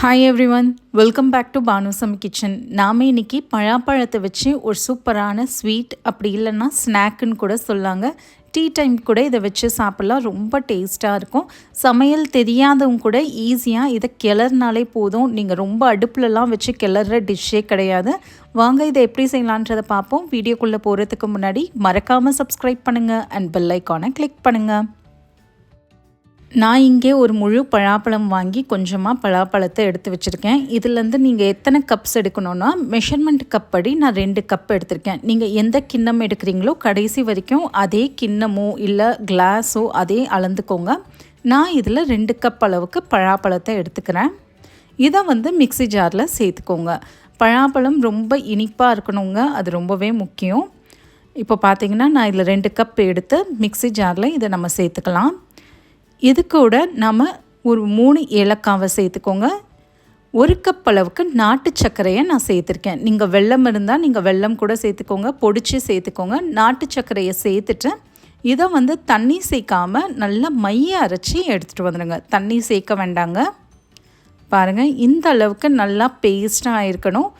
Hi everyone welcome back to பானுசம் kitchen நாம் இன்னைக்கு பழாப்பழத்தை வச்சு ஒரு சூப்பரான ஸ்வீட் அப்படி இல்லைன்னா ஸ்நாக்குன்னு கூட சொல்லாங்க. டீ டைம் கூட இதை வச்சு சாப்பிட்லாம் ரொம்ப டேஸ்ட்டாக இருக்கும். சமையல் தெரியாதவங்க கூட ஈஸியாக இதை கிளறினாலே போதும். நீங்கள் ரொம்ப அடுப்புலலாம் வச்சு கிளற டிஷ்ஷே கிடையாது. வாங்க இதை எப்படி செய்யலான்றதை பார்ப்போம். வீடியோக்குள்ளே போகிறதுக்கு முன்னாடி மறக்காமல் சப்ஸ்கிரைப் பண்ணுங்கள் அண்ட் பெல் ஐக்கானை கிளிக் பண்ணுங்கள் நான் இங்கே ஒரு முழு பழாப்பழம் வாங்கி கொஞ்சமாக பலாப்பழத்தை எடுத்து வச்சுருக்கேன். இதுலேருந்து நீங்கள் எத்தனை கப்ஸ் எடுக்கணும்னா மெஷர்மெண்ட் கப் படி நான் ரெண்டு கப் எடுத்திருக்கேன். நீங்கள் எந்த கிண்ணம் எடுக்கிறீங்களோ கடைசி வரைக்கும் அதே கிண்ணமோ இல்லை கிளாஸோ அதே அளந்துக்கோங்க. நான் இதில் ரெண்டு கப் அளவுக்கு பலாப்பழத்தை எடுத்துக்கிறேன். இதை வந்து மிக்சி ஜாரில் சேர்த்துக்கோங்க. பழாப்பழம் ரொம்ப இனிப்பாக இருக்கணுங்க. அது ரொம்பவே முக்கியம். இப்போ பார்த்தீங்கன்னா நான் இதில் ரெண்டு கப் எடுத்து மிக்சி ஜாரில் இதை நம்ம சேர்த்துக்கலாம். இது கூட நம்ம ஒரு மூணு ஏலக்காவை சேர்த்துக்கோங்க. ஒரு கப் அளவுக்கு நாட்டு சர்க்கரையை நான் சேர்த்துருக்கேன். நீங்கள் வெள்ளம் இருந்தால் நீங்கள் வெள்ளம் கூட சேர்த்துக்கோங்க. பொடிச்சு சேர்த்துக்கோங்க. நாட்டு சர்க்கரையை சேர்த்துட்டு இதை வந்து தண்ணி சேர்க்காமல் நல்லா மைய அரைச்சி எடுத்துகிட்டு வந்துடுங்க தண்ணி சேர்க்க வேண்டாங்க. பாருங்கள் இந்த அளவுக்கு நல்லா பேஸ்ட்டாக இருக்கணும்.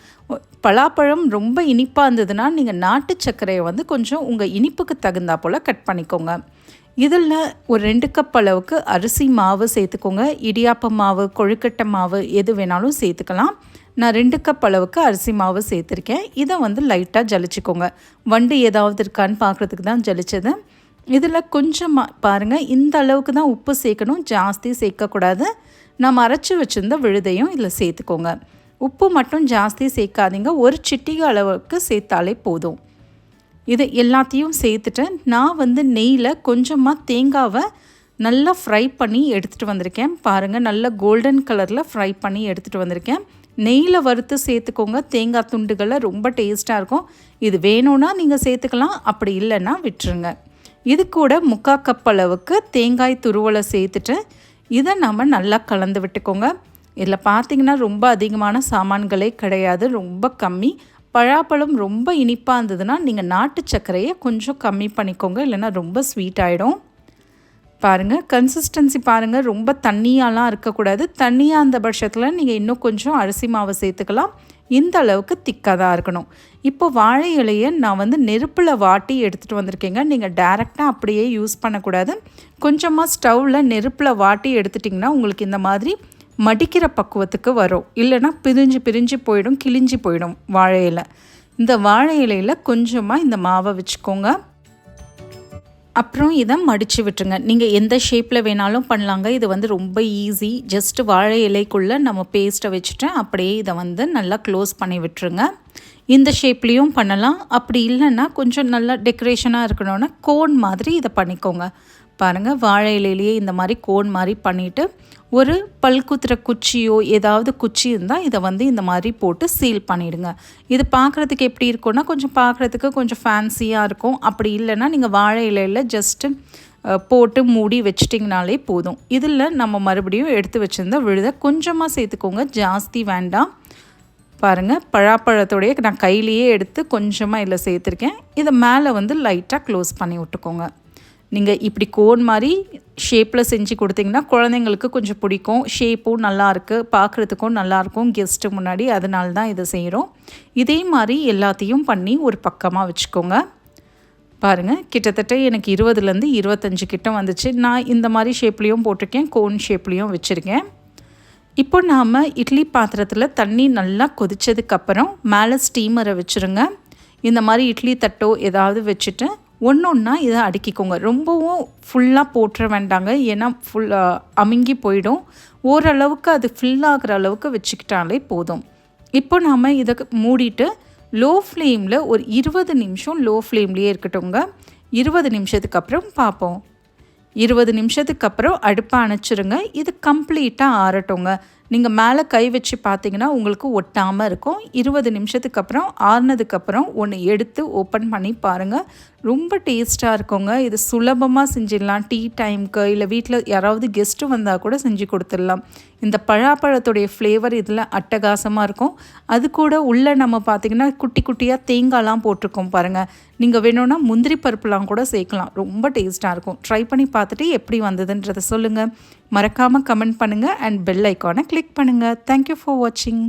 பலாப்பழம் ரொம்ப இனிப்பாக இருந்ததுன்னா நீங்கள் நாட்டு சர்க்கரையை வந்து கொஞ்சம் உங்கள் இனிப்புக்கு தகுந்தா போல் கட் பண்ணிக்கோங்க. இதில் ஒரு ரெண்டு கப் அளவுக்கு அரிசி மாவு சேர்த்துக்கோங்க. இடியாப்ப மாவு கொழுக்கட்டை மாவு எது வேணாலும் சேர்த்துக்கலாம். நான் ரெண்டு கப் அளவுக்கு அரிசி மாவு சேர்த்துருக்கேன். இதை வந்து லைட்டாக ஜலிச்சிக்கோங்க. வண்டு ஏதாவது இருக்கான்னு பார்க்குறதுக்கு தான் ஜலிச்சது. இதில் கொஞ்சமாக பாருங்கள் இந்த அளவுக்கு தான் உப்பு சேர்க்கணும். ஜாஸ்தி சேர்க்கக்கூடாது. நம்ம அரைச்சி வச்சுருந்த விழுதையும் இதில் சேர்த்துக்கோங்க. உப்பு மட்டும் ஜாஸ்தி சேர்க்காதீங்க. ஒரு சிட்டிகை அளவுக்கு சேர்த்தாலே போதும். இது எல்லாத்தையும் சேர்த்துட்டு நான் வந்து நெய்யில் கொஞ்சமாக தேங்காவை நல்லா ஃப்ரை பண்ணி எடுத்துகிட்டு வந்திருக்கேன். பாருங்கள் நல்லா கோல்டன் கலரில் ஃப்ரை பண்ணி எடுத்துகிட்டு வந்திருக்கேன். நெய்யில் வறுத்து சேர்த்துக்கோங்க. தேங்காய் துண்டுகளை ரொம்ப டேஸ்ட்டாக இருக்கும். இது வேணும்னா நீங்கள் சேர்த்துக்கலாம் அப்படி இல்லைன்னா விட்டுருங்க. இது கூட முக்கா கப் அளவுக்கு தேங்காய் துருவலை சேர்த்துட்டு இதை நம்ம நல்லா கலந்து விட்டுக்கோங்க. இதில் பார்த்திங்கன்னா ரொம்ப அதிகமான சாமான்களே கிடையாது. ரொம்ப கம்மி. பழாப்பழம் ரொம்ப இனிப்பாக இருந்ததுன்னா நீங்கள் நாட்டு சர்க்கரையை கொஞ்சம் கம்மி பண்ணிக்கோங்க இல்லைன்னா ரொம்ப ஸ்வீட் ஆகிடும் பாருங்கள் கன்சிஸ்டன்சி பாருங்கள் ரொம்ப தண்ணியாலாம் இருக்கக்கூடாது. தண்ணியாக அந்த பட்சத்தில் நீங்கள் இன்னும் கொஞ்சம் அரிசி மாவை சேர்த்துக்கலாம். இந்த அளவுக்கு திக்காக தான் இருக்கணும். இப்போ வாழை இலையை நான் வந்து நெருப்பில் வாட்டி எடுத்துகிட்டு வந்திருக்கேங்க. நீங்கள் டேரெக்டாக அப்படியே யூஸ் பண்ணக்கூடாது. கொஞ்சமாக ஸ்டவ்வில் நெருப்பில் வாட்டி எடுத்துட்டிங்கன்னா உங்களுக்கு இந்த மாதிரி மடிக்கிற பக்குவத்துக்கு வரும். இல்லைன்னா பிரிஞ்சு பிரிஞ்சு போயிடும் கிழிஞ்சு போயிடும் வாழை இலை. இந்த வாழை இலையில் கொஞ்சமாக இந்த மாவை வச்சுக்கோங்க. அப்புறம் இதை மடித்து விட்டுருங்க. நீங்கள் எந்த ஷேப்பில் வேணாலும் பண்ணலாங்க. இது வந்து ரொம்ப ஈஸி ஜஸ்ட்டு வாழை இலைக்குள்ளே நம்ம பேஸ்ட்டை வச்சுட்டு அப்படியே இதை வந்து நல்லா க்ளோஸ் பண்ணி விட்டுருங்க. இந்த ஷேப்லேயும் பண்ணலாம். அப்படி இல்லைன்னா கொஞ்சம் நல்லா டெக்கரேஷனாக இருக்கணும்னா கோன் மாதிரி இதை பண்ணிக்கோங்க. பாருங்கள் வாழை இலையிலேயே இந்த மாதிரி கோன் மாதிரி பண்ணிவிட்டு ஒரு பல்குத்துற குச்சியோ ஏதாவது குச்சி இருந்தால் இதை வந்து இந்த மாதிரி போட்டு சீல் பண்ணிவிடுங்க இது பார்க்குறதுக்கு எப்படி இருக்கும்னா கொஞ்சம் பார்க்குறதுக்கு கொஞ்சம் ஃபேன்சியாக இருக்கும். அப்படி இல்லைன்னா நீங்கள் வாழை இலையில் ஜஸ்ட்டு போட்டு மூடி வச்சிட்டிங்கனாலே போதும். இதில் நம்ம மறுபடியும் எடுத்து வச்சுருந்த விழுதை கொஞ்சமாக சேர்த்துக்கோங்க. ஜாஸ்தி வேண்டாம். பாருங்கள் பழாப்பழத்தோடைய நான் கையிலேயே எடுத்து கொஞ்சமாக இதில் சேர்த்துருக்கேன். இதை மேலே வந்து லைட்டாக க்ளோஸ் பண்ணி விட்டுக்கோங்க. நீங்கள் இப்படி கோன் மாதிரி ஷேப்பில் செஞ்சு கொடுத்தீங்கன்னா குழந்தைங்களுக்கு கொஞ்சம் பிடிக்கும். ஷேப்பும் நல்லாயிருக்கு பார்க்குறதுக்கும் நல்லாயிருக்கும் கெஸ்ட்டு முன்னாடி அதனால தான் இதை செய்கிறோம் இதே மாதிரி எல்லாத்தையும் பண்ணி ஒரு பக்கமாக வச்சுக்கோங்க. பாருங்கள் கிட்டத்தட்ட எனக்கு இருபதுலேருந்து இருபத்தஞ்சு கிட்ட வந்துச்சு. நான் இந்த மாதிரி ஷேப்லேயும் போட்டிருக்கேன். கோன் ஷேப்லேயும் வச்சுருக்கேன். இப்போ நாம் இட்லி பாத்திரத்தில் தண்ணி நல்லா கொதித்ததுக்கப்புறம் மேலே ஸ்டீமரை வச்சுருங்க. இந்த மாதிரி இட்லி தட்டோ ஏதாவது வச்சுட்டு ஒன்று ஒன்றா இதை அடுக்கிக்கோங்க. ரொம்பவும் ஃபுல்லாக போட்டுற வேண்டாங்க. ஏன்னா ஃபுல் அமுங்கி போயிடும். ஓரளவுக்கு அது ஃபில் ஆகிற அளவுக்கு வச்சுக்கிட்டாலே போதும். இப்போ நாம் இதை மூடிட்டு லோ ஃப்ளேமில் ஒரு இருபது நிமிஷம் லோ ஃப்ளேம்லேயே இருக்கட்டும்ங்க. இருபது நிமிஷத்துக்கு அப்புறம் பார்ப்போம் இருபது நிமிஷத்துக்கு அப்புறம் அடுப்பை அணைச்சிருங்க. இது கம்ப்ளீட்டாக ஆறட்டுங்க நீங்கள் மேலே கை வச்சு பார்த்தீங்கன்னா உங்களுக்கு ஒட்டாமல் இருக்கும். இருபது நிமிஷத்துக்கு அப்புறம் ஆறுனதுக்கப்புறம் ஒன்று எடுத்து ஓப்பன் பண்ணி பாருங்கள் ரொம்ப டேஸ்ட்டாக இருக்குங்க. இது சுலபமாக செஞ்சிடலாம். டீ டைமுக்கு இல்லை வீட்டில் யாராவது கெஸ்ட்டு வந்தால் கூட செஞ்சு கொடுத்துடலாம். இந்த பழாப்பழத்துடைய ஃப்ளேவர் இதில் அட்டகாசமாக இருக்கும். அது கூட உள்ளே நம்ம பார்த்திங்கன்னா குட்டி குட்டியாக தேங்காய்லாம் போட்டிருக்கோம் பாருங்கள் நீங்கள் வேணும்னா முந்திரி பருப்புலாம் கூட சேர்க்கலாம். ரொம்ப டேஸ்ட்டாக இருக்கும். ட்ரை பண்ணி பார்த்துட்டு எப்படி வந்ததுன்றதை சொல்லுங்கள் மறக்காமல் கமெண்ட் பண்ணுங்கள் அண்ட் பெல் ஐக்கானை கிளிக் பண்ணுங்கள் தேங்க்யூ ஃபார் வாட்சிங்